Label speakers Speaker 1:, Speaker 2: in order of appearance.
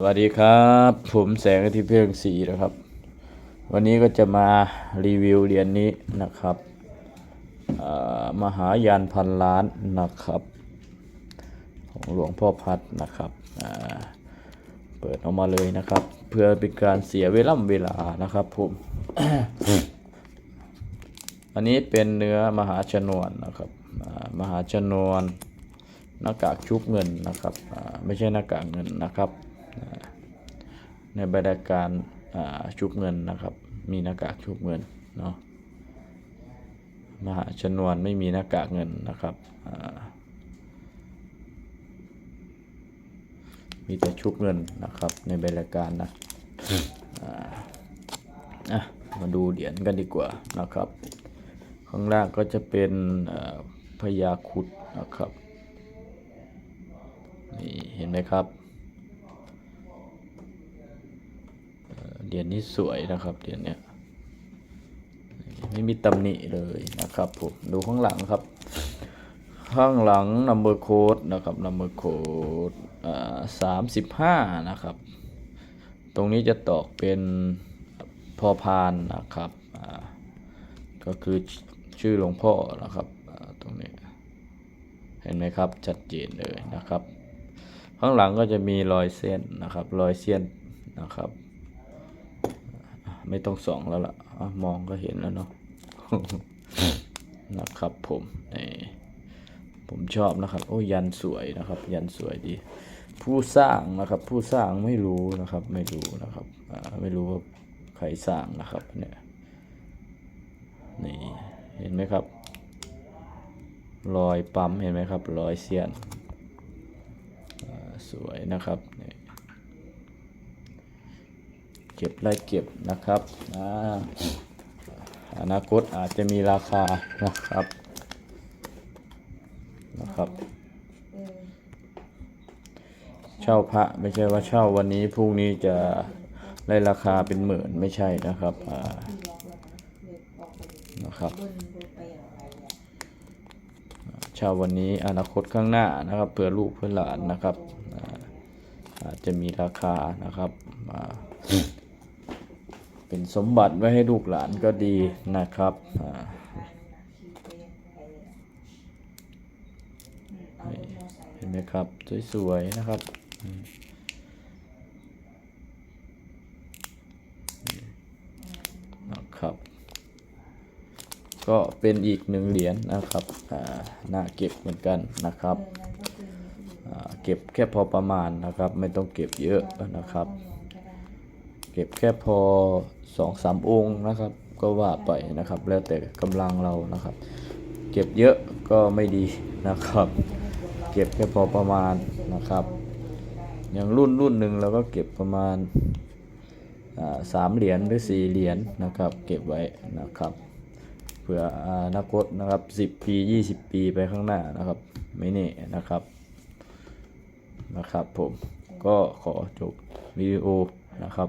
Speaker 1: สวัสดีครับ ผมแสงอาทิตย์เพียงสีนะครับ วันนี้ก็จะมารีวิวเหรียญนี้นะครับมหายานพันล้านนะครับ ของหลวงพ่อพัดนะครับเปิดออกมาเลยนะครับ เพื่อเป็นการเสียเวลาเวลานะครับผมอันนี้เป็นเนื้อมหาชนวนนะครับมหาชนวนหน้ากากชุบเงินนะครับไม่ใช่หน้ากากเงินนะครับ ในบรรยากาศชุบเงินนะครับ มีหน้ากากชุบเงินเนาะมหาชนวนไม่มีหน้ากากเงินนะครับมีแต่ชุบเงินนะครับในบรรยากาศนะมาดูเหรียญกันดีกว่านะครับ ข้างล่างก็จะเป็นพญาคุดนะครับนี่เห็นไหมครับ เหรียญนี้สวยนะครับเหรียญเนี้ยไม่มีตำหนิเลยนะครับผมดูข้างหลังครับ ข้างหลัง number code นะครับ number code สามสิบห้านะครับ ตรงนี้จะตอกเป็นพอพานนะครับก็คือชื่อหลวงพ่อนะครับตรงนี้เห็นไหมครับชัดเจนเลยนะครับ ข้างหลังก็จะมีรอยเส้นนะครับ รอยเส้นนะครับ ไม่ต้องส่องแล้วล่ะอะมองก็เห็นแล้วเนาะนะครับผมนี่ผมชอบนะครับ โอ้ยันสวยนะครับ ยันสวยดี ผู้สร้างนะครับ ผู้สร้างไม่รู้นะครับ ไม่รู้นะครับไม่รู้ว่าใครสร้างนะครับ เนี่ยนี่เห็นไหมครับ รอยปั๊มเห็นไหมครับ รอยเสียนสวยนะครับนี่ เก็บไล่เก็บนะครับออนาคตอาจจะมีราคานะครับนะครับเช่าพระไม่ใช่ว่าเช่าวันนี้พรุ่งนี้จะได้ราคาเป็นหมื่นไม่ใช่นะครับนะครับเช่าวันนี้อนาคตข้างหน้านะครับเผื่อลูกเพื่อหลานนะครับอาอาจจะมีราคานะครับอ่า เป็นสมบัติไว้ให้ลูกหลานก็ดีนะครับเห็นไหมครับ สวยๆนะครับนะครับ ก็เป็นอีกหนึ่งเหรียญนะครับน่าเก็บเหมือนกันนะครับ เก็บแค่พอประมาณนะครับ ไม่ต้องเก็บเยอะนะครับ ก็บแค่พอสองสามองค์นะครับ ก็ว่าไปนะครับ แล้วแต่กำลังเรานะครับ เก็บเยอะก็ไม่ดีนะครับ เก็บแค่พอประมาณนะครับ อย่างรุ่นรุ่นหนึ่งเราก็เก็บประมาณสามเหรียญหรือสี่เหรียญนะครับ เก็บไว้นะครับเผื่ออนาคตนะครับ10ปี20ปีไปข้างหน้านะครับไม่แน่นะครับนะครับผมก็ขอจบวิดีโอนะครับ